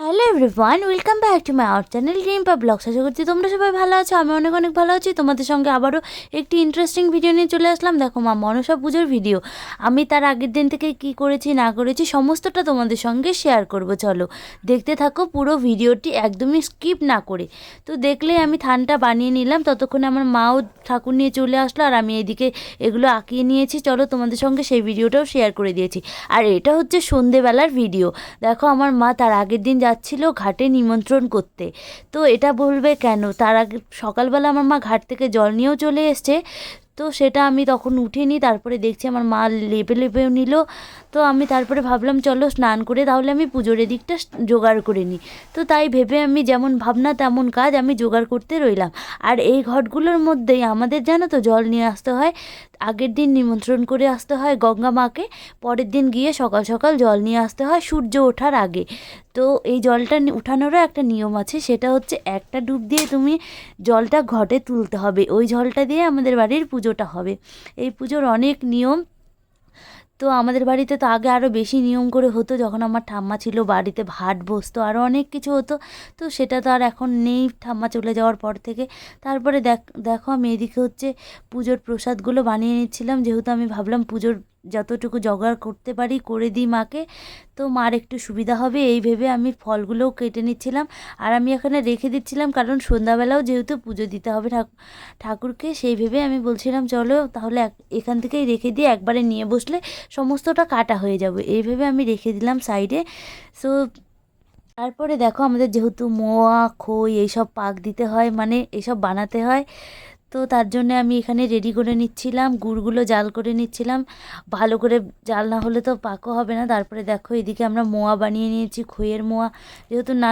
Hello everyone welcome back to my our channel Rimpa vlogs আশা করছি তোমরা সবাই ভালো আছো, আমি অনেক অনেক ভালো আছি। তোমাদের সঙ্গে আবারও একটি ইন্টারেস্টিং ভিডিও নিয়ে চলে আসলাম। দেখো, মা মনসা পুজোর ভিডিও আমি তার আগের দিন থেকে কি করেছি, না করেছি, সমস্তটা তোমাদের সঙ্গে শেয়ার করব। চলো, দেখতে থাকো পুরো ভিডিওটি একদমই স্কিপ না করে। তো দেখলেই আমি থানটা বানিয়ে নিলাম। ততক্ষণে আমার মাও ঠাকুর নিয়ে চলে আসলো আর আমি এদিকে এগুলো আঁকিয়ে নিয়েছি। চলো, তোমাদের সঙ্গে সেই ভিডিওটাও শেয়ার করে দিয়েছি। আর এটা হচ্ছে সন্ধেবেলার ভিডিও দেখো, আমার মা তার আগের দিন যাচ্ছিল ঘাটে নিমন্ত্রণ করতে। তো এটা বলবে কেন? তার আগে সকালবেলা আমার মা ঘাট থেকে জল নিয়েও চলে এসছে। তো সেটা আমি তখন উঠিনি, তারপরে দেখছি আমার মা লেপে লেপেও নিল। তো আমি তারপরে ভাবলাম, চলো স্নান করে তাহলে আমি পুজোর এদিকটা জোগাড় করে নিই। তো তাই ভেবে আমি যেমন ভাবনা তেমন কাজ আমি জোগাড় করতে রইলাম। আর এই ঘটগুলোর মধ্যেই আমাদের জানো তো জল নিয়ে আসতে হয়, আগের দিন নিমন্ত্রণ করে আসতে হয় গঙ্গা মাকে, পরের দিন গিয়ে সকাল সকাল জল নিয়ে আসতে হয় সূর্য ওঠার আগে। তো এই জলটা উঠানোরও একটা নিয়ম আছে, সেটা হচ্ছে একটা ডুব দিয়ে তুমি জলটা ঘটে তুলতে হবে, ওই জলটা দিয়ে আমাদের বাড়ির পুজোটা হবে। এই পুজোর অনেক নিয়ম তো আমাদের বাড়িতে তো আগে আরও বেশি নিয়ম করে হতো, যখন আমার ঠাম্মা ছিল বাড়িতে ভাট বসতো আরও অনেক কিছু হতো। তো সেটা তো আর এখন নেই ঠাম্মা চলে যাওয়ার পর থেকে। তারপরে দেখ, দেখো আমি এদিকে হচ্ছে পুজোর প্রসাদগুলো বানিয়ে নিচ্ছিলাম, যেহেতু আমি ভাবলাম পুজোর যতটুকু জোগাড় করতে পারি করে দিই মাকে। তো মার একটু সুবিধা হবে, এই ভেবে আমি ফলগুলোও কেটে নিচ্ছিলাম। আর আমি এখানে রেখে দিচ্ছিলাম, কারণ সন্ধ্যাবেলাও যেহেতু পুজো দিতে হবে ঠাকুর ঠাকুরকে, সেই ভেবে আমি বলছিলাম, চলো তাহলে এখান থেকেই রেখে দিয়ে একবারে নিয়ে বসলে সমস্তটা কাটা হয়ে যাবে। এই ভেবে আমি রেখে দিলাম সাইডে। সো, তারপরে দেখো আমাদের যেহেতু মোয়া, খই, এইসব পাক দিতে হয় মানে এইসব বানাতে হয়। তো তার জন্য আমি এখানে রেডি করে নিচ্ছিলাম, গুড়গুলো জাল করে নিচ্ছিলাম। ভালো করে জাল না হলে তো পাকো হবে না। তারপরে দেখো, এদিকে আমরা মোয়া বানিয়ে নিয়েছি, খইয়ের মোয়া। যেহেতু না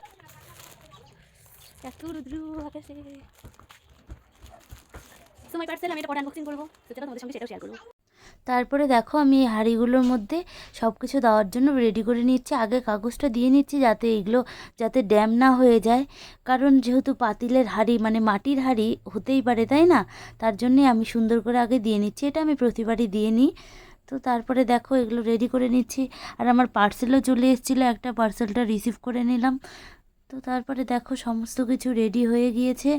সময় পার্সেল আমি এটা পরে আনবক্সিং করব। তো তোমাদের সঙ্গে সেটাও শেয়ার করব। তারপরে দেখো আমি এই হাঁড়িগুলোর মধ্যে সব কিছু দেওয়ার জন্য রেডি করে নিচ্ছি। আগে কাগজটা দিয়ে নিচ্ছি যাতে এগুলো, যাতে ড্যাম না হয়ে যায়। কারণ যেহেতু পাতিলের হাঁড়ি মানে মাটির হাঁড়ি হতেই পারে, তাই না? তার জন্যে আমি সুন্দর করে আগে দিয়ে নিচ্ছি। এটা আমি প্রতিবারই দিয়ে নিই। তো তারপরে দেখো এগুলো রেডি করে নিচ্ছি। আর আমার পার্সেলও চলে এসেছিল। একটা পার্সেলটা রিসিভ করে নিলাম। তো তারপরে দেখো সমস্ত কিছু রেডি হয়ে গিয়েছে।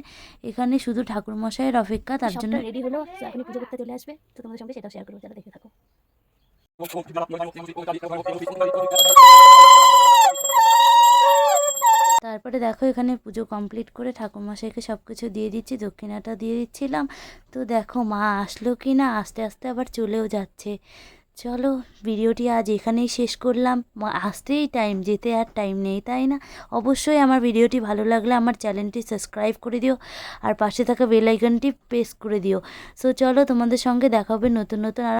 এখানে শুধু ঠাকুরমশাইয়ের অপেক্ষা তার জন্য রেডি হলো। এখনই পুজো করতে চলে আসবে। তো তোমাদের সঙ্গে সেটাও শেয়ার করব চলো দেখতে থাকো। তারপরে দেখো এখানে পুজো কমপ্লিট করে ঠাকুরমশাইকে সব কিছু দিয়ে দিচ্ছি দক্ষিণাটা দিয়ে দিচ্ছিলাম। তো দেখো মা আসলো কি না আস্তে আস্তে আবার চলেও যাচ্ছে। চলো, ভিডিওটি আজ এখানেই শেষ করলাম। আসতেই টাইম যেতে আর টাইম নেই, তাই না? অবশ্যই আমার ভিডিওটি ভালো লাগলে আমার চ্যানেলটি সাবস্ক্রাইব করে দিও, আর পাশে থাকা বেল আইকনটি প্রেস করে দিও। সো চলো তোমাদের সঙ্গে দেখা হবে নতুন নতুন আর